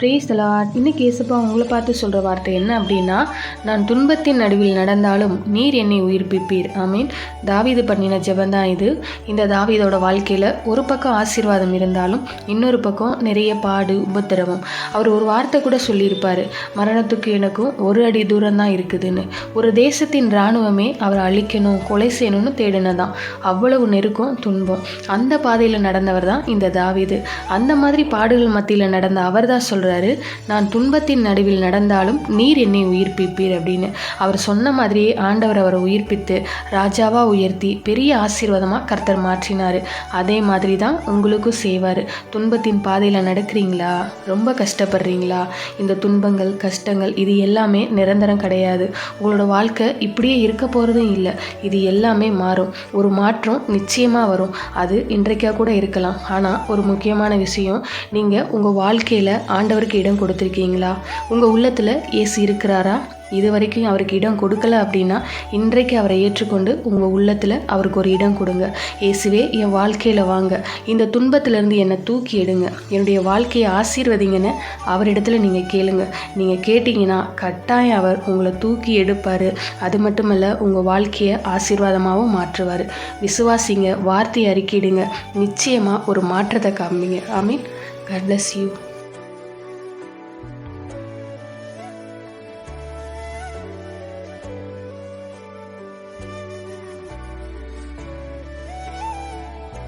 Brace தலாட் இன்னைக்கு ஏசப்பா உங்களை பார்த்து சொல்கிற வார்த்தை என்ன அப்படின்னா நான் துன்பத்தின் நடுவில் நடந்தாலும் நீர் என்னை உயிர்ப்பிப்பீர். மீன் தாவீது பண்ணின ஜெபந்தான் இது. இந்த தாவீதோட வாழ்க்கையில் ஒரு பக்கம் ஆசீர்வாதம் இருந்தாலும் இன்னொரு பக்கம் நிறைய பாடு உபத்திரவம். அவர் ஒரு வார்த்தை கூட சொல்லியிருப்பார். மரணத்துக்கு எனக்கும் ஒரு அடி தூரம் தான் இருக்குதுன்னு. ஒரு தேசத்தின் இராணுவமே அவரை அழிக்கணும் கொலை செய்யணும்னு தேடினதான். அவ்வளவு நெருக்கம் துன்பம். அந்த பாதையில் நடந்தவர் தான் இந்த தாவீது. அந்த மாதிரி பாடுகள் மத்தியில் நடந்த அவர் தான் சொல்கிறாரு நான் துன்பத்தின் நடுவில் நடந்தாலும் நீர் என்னை உயிர்ப்பிப்பீர் அப்படின்னு. அவர் சொன்ன மாதிரியே ஆண்டவர் அவரை உயிர்ப்பித்து ராஜாவாக உயர்த்தி பெரிய ஆசீர்வாதமாக கர்த்தர் மாற்றினார். அதே மாதிரி தான் உங்களுக்கும் செய்வார். துன்பத்தின் பாதையில் நடக்கிறீங்களா? ரொம்ப கஷ்டப்படுறீங்களா? இந்த துன்பங்கள் கஷ்டங்கள் இது எல்லாமே நிரந்தரம் கிடையாது. உங்களோட வாழ்க்கை இப்படியே இருக்க போகிறதும் இல்லை. இது எல்லாமே மாறும். ஒரு மாற்றம் நிச்சயமாக வரும். அது இன்றைக்கா கூட இருக்கலாம். ஆனால் ஒரு முக்கியமான விஷயம் நீங்கள் உங்கள் வாழ்க்கையில் ஆண்டவருக்கு இடம் கொடுத்துருக்கீங்களா? உங்கள் உள்ளத்தில் இயேசு இருக்கிறாரா? இது வரைக்கும் அவருக்கு இடம் கொடுக்கல அப்படின்னா இன்றைக்கு அவரை ஏற்றுக்கொண்டு உங்கள் உள்ளத்தில் அவருக்கு ஒரு இடம் கொடுங்க. இயேசுவே என் வாழ்க்கையில் வாங்க. இந்த துன்பத்திலேருந்து என்னை தூக்கி எடுங்க. என்னுடைய வாழ்க்கையை ஆசீர்வதிங்கன்னு அவரிடத்துல நீங்கள் கேளுங்க. நீங்கள் கேட்டிங்கன்னா கட்டாயம் அவர் உங்களை தூக்கி எடுப்பார். அது மட்டுமல்ல உங்கள் வாழ்க்கையை ஆசீர்வாதமாகவும் மாற்றுவார். விசுவாசிங்க வார்த்தையை அறிக்கையிடுங்க. நிச்சயமாக ஒரு மாற்றத்தை காமிங்க. I mean cut plus you